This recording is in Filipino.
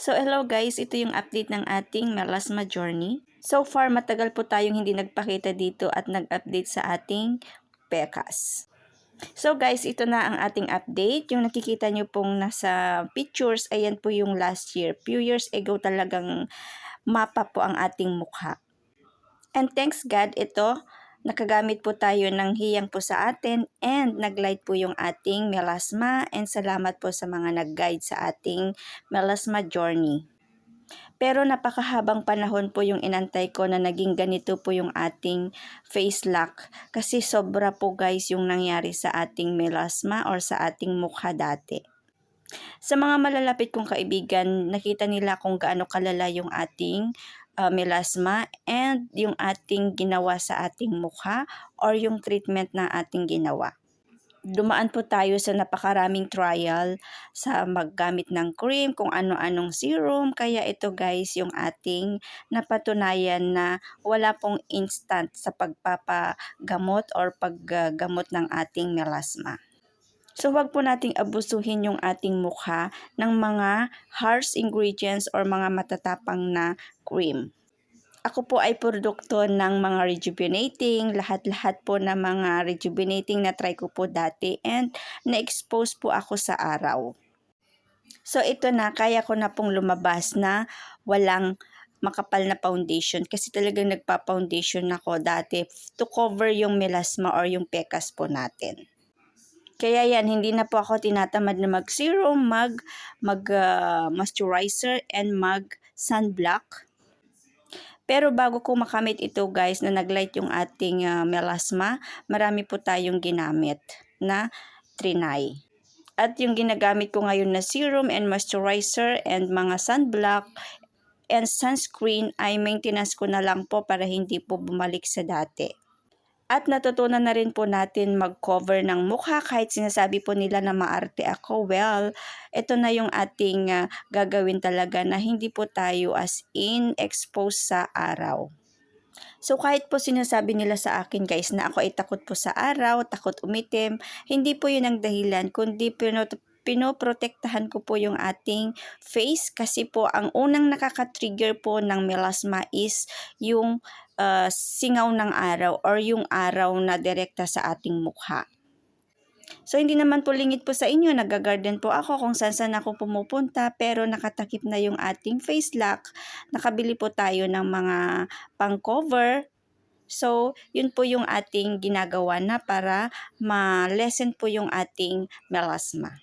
So hello guys, ito yung update ng ating melasma journey. So far, matagal po tayong hindi nagpakita dito at nag-update sa ating pekas. So guys, ito na ang ating update. Yung nakikita nyo pong nasa pictures, ayan po yung last year. Few years ago talagang mapa po ang ating mukha. And thanks God, ito, nakagamit po tayo ng hiyang po sa atin and naglight po yung ating melasma and salamat po sa mga nag-guide sa ating melasma journey. Pero napakahabang panahon po yung inantay ko na naging ganito po yung ating face lock kasi sobra po guys yung nangyari sa ating melasma or sa ating mukha dati. Sa mga malalapit kong kaibigan, nakita nila kung gaano kalala yung ating uh, melasma and yung ating ginawa sa ating mukha or yung treatment na ating ginawa dumaan po tayo sa napakaraming trial sa maggamit ng cream, kung ano-anong serum. Kaya ito guys, yung ating napatunayan na wala pong instant sa pagpapagamot or paggamot ng ating melasma. So wag po nating abusuhin yung ating mukha ng mga harsh ingredients or mga matatapang na cream. Ako po ay produkto ng mga rejuvenating, lahat-lahat po ng mga rejuvenating na try ko po dati and na-expose po ako sa araw. So ito na, kaya ko na pong lumabas na walang makapal na foundation kasi talagang nagpa-foundation ako dati to cover yung melasma or yung pekas po natin. Kaya yan, hindi na po ako tinatamad na mag-serum, mag, mag uh, moisturizer, and mag sunblock pero bago ko makamit ito guys na naglight yung ating uh, melasma, marami po tayong ginamit na trinay. At yung ginagamit ko ngayon na serum and moisturizer and mga sunblock and sunscreen ay maintenance ko na lang po para hindi po bumalik sa dati. At natutunan na rin po natin mag-cover ng mukha kahit sinasabi po nila na maarte ako. Well, ito na yung ating uh, gagawin talaga na hindi po tayo as in exposed sa araw. So kahit po sinasabi nila sa akin guys na ako ay takot po sa araw, takot umitim, hindi po yun ang dahilan kundi pinot pinoprotektahan ko po yung ating face kasi po ang unang nakaka-trigger po ng melasma is yung uh, singaw ng araw or yung araw na direkta sa ating mukha. So, hindi naman po lingit po sa inyo. Nagagarden po ako kung saan saan ako pumupunta. Pero nakatakip na yung ating face lock. Nakabili po tayo ng mga pang-cover. So, yun po yung ating ginagawa na para ma-lessen po yung ating melasma.